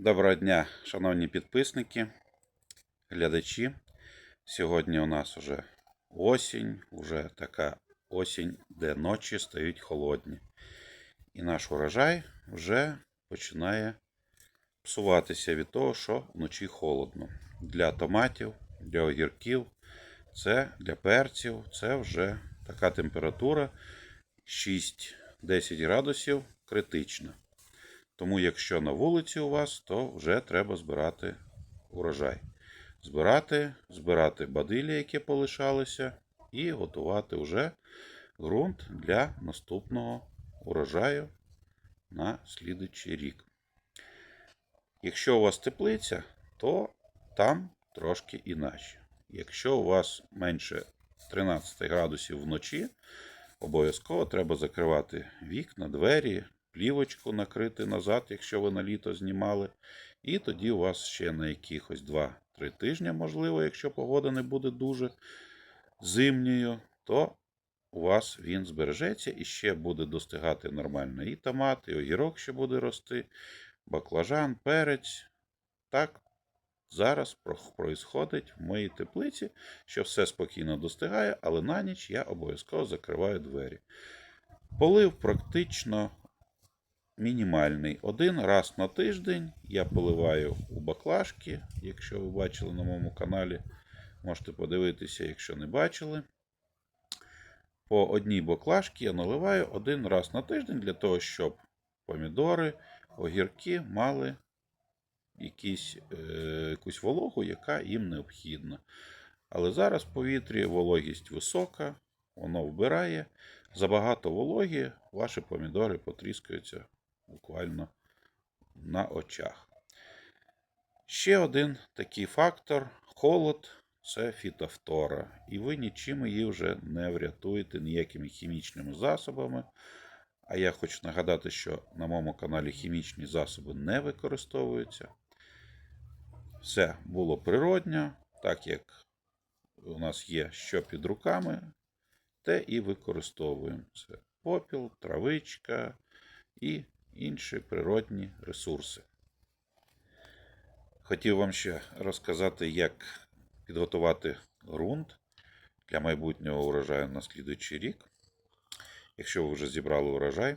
Доброго дня, шановні підписники, глядачі. Сьогодні у нас вже осінь, вже така осінь, де ночі стають холодні. І наш урожай вже починає псуватися від того, що вночі холодно. Для томатів, для огірків, це для перців, це вже така температура 6-10 градусів критична. Тому, якщо на вулиці у вас, то вже треба збирати урожай. Збирати, збирати бадилля, які полишалися, і готувати вже ґрунт для наступного урожаю на слідуючий рік. Якщо у вас теплиця, то там трошки іначе. Якщо у вас менше 13 градусів вночі, обов'язково треба закривати вікна, двері, плівочку накрити назад, якщо ви на літо знімали. І тоді у вас ще на якихось 2-3 тижні, можливо, якщо погода не буде дуже зимньою, то у вас він збережеться і ще буде достигати нормально і томат, і огірок ще буде рости, баклажан, перець. Так зараз происходить в моїй теплиці, що все спокійно достигає, але на ніч я обов'язково закриваю двері. Полив практично мінімальний. Один раз на тиждень я поливаю у баклажки. Якщо ви бачили на моєму каналі, можете подивитися, якщо не бачили. По одній баклажці я наливаю один раз на тиждень для того, щоб помідори, огірки мали якісь, е, якусь вологу, яка їм необхідна. Але зараз в повітрі вологість висока, воно вбирає. Забагато вологі, ваші помідори потріскаються буквально на очах. Ще один такий фактор холод це фітофтора. І ви нічим її вже не врятуєте ніякими хімічними засобами. А я хочу нагадати, що на моєму каналі хімічні засоби не використовуються. Все було природньо, так як у нас є що під руками, те і використовуємо. Це попіл, травичка і інші природні ресурси. Хотів вам ще розказати, як підготувати ґрунт для майбутнього урожаю на слідуючий рік. Якщо ви вже зібрали урожай,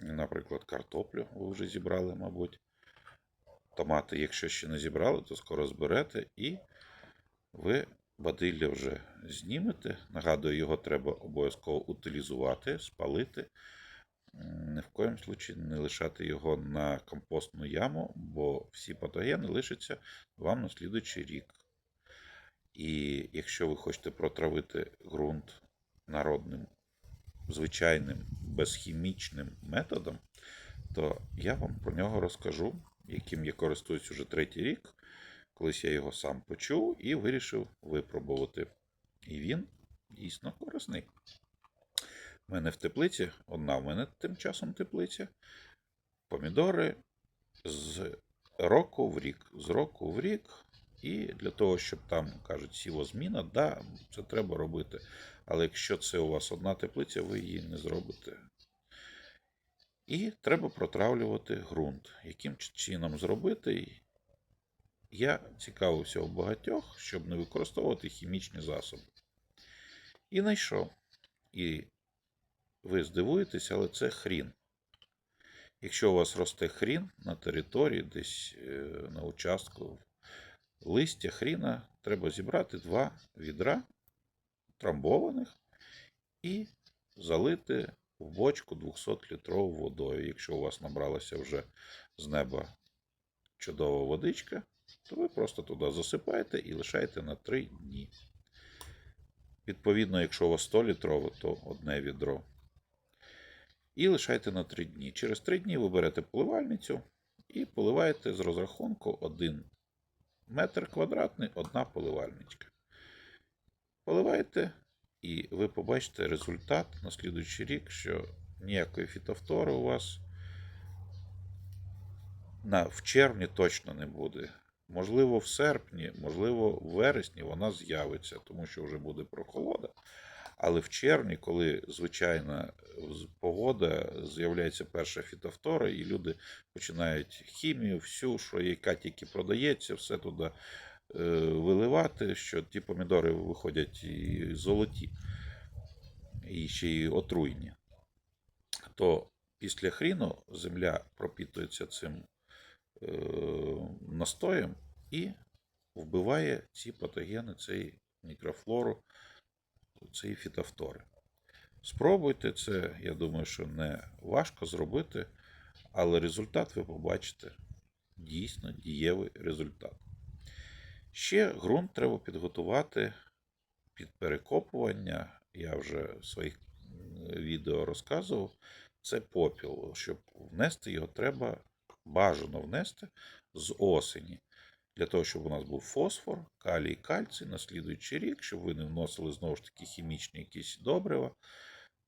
наприклад, картоплю ви вже зібрали, мабуть. Томати, якщо ще не зібрали, то скоро зберете і ви бадилля вже знімете. Нагадую, його треба обов'язково утилізувати, спалити. Ні в коєму случаї не лишати його на компостну яму, бо всі патогени лишаться вам на слідуючий рік. І якщо ви хочете протравити ґрунт народним, звичайним, безхімічним методом, то я вам про нього розкажу, яким я користуюсь уже третій рік. Колись я його сам почув і вирішив випробувати. І він дійсно корисний. У мене в теплиці, одна в мене тим часом теплиця. Помідори з року в рік. З року в рік. І для того, щоб там, кажуть, сівозміна, да, це треба робити. Але якщо це у вас одна теплиця, ви її не зробите. І треба протравлювати ґрунт. Яким чином зробити? Я цікавився у багатьох, щоб не використовувати хімічні засоби. І знайшов. І ви здивуєтесь, але це хрін. Якщо у вас росте хрін на території, десь е, на участку листя хріна, треба зібрати два відра трамбованих і залити в бочку 200-літрову водою. Якщо у вас набралася вже з неба чудова водичка, то ви просто туди засипаєте і лишаєте на 3 дні. Відповідно, якщо у вас 100 літрове, то одне відро. І лишайте на 3 дні. Через 3 дні ви берете поливальницю і поливаєте з розрахунку 1 метр квадратний, одна поливальничка. Поливаєте, і ви побачите результат на слідуючий рік, що ніякої фітофтори у вас на, в червні точно не буде. Можливо, в серпні, можливо, в вересні вона з'явиться, тому що вже буде прохолода. Але в червні, коли звичайна погода, з'являється перша фітофтора, і люди починають хімію, всю, що яка тільки продається, все туди е, виливати, що ті помідори виходять і золоті, і ще й отруйні. То після хріну земля пропітується цим е, настоєм і вбиває ці патогени, цей мікрофлору, цієї фітофтори. Спробуйте це, я думаю, що не важко зробити, але результат ви побачите дійсно дієвий результат. Ще ґрунт треба підготувати під перекопування. Я вже в своїх відео розказував. Це попіл. Щоб внести його, треба бажано внести з осені. Для того, щоб у нас був фосфор, калій, кальцій на слідуючий рік, щоб ви не вносили знову ж таки хімічні якісь добрива,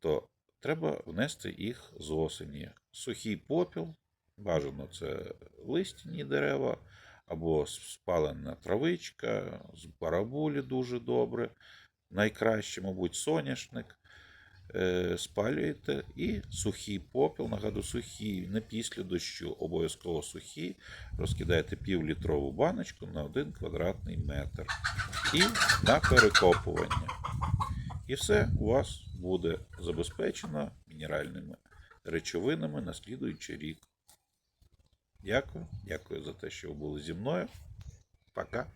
то треба внести їх з осені. Сухий попіл, бажано це листяні дерева, або спалена травичка, з барабулі дуже добре. Найкраще, мабуть, соняшник. Е, Спалюєте і сухий попіл, нагадую, сухий, не після дощу, обов'язково сухий. Розкидаєте півлітрову баночку на 1 квадратний метр. І на перекопування. І все у вас буде забезпечено мінеральними речовинами на слідуючий рік. Дякую. Дякую за те, що ви були зі мною. Пока.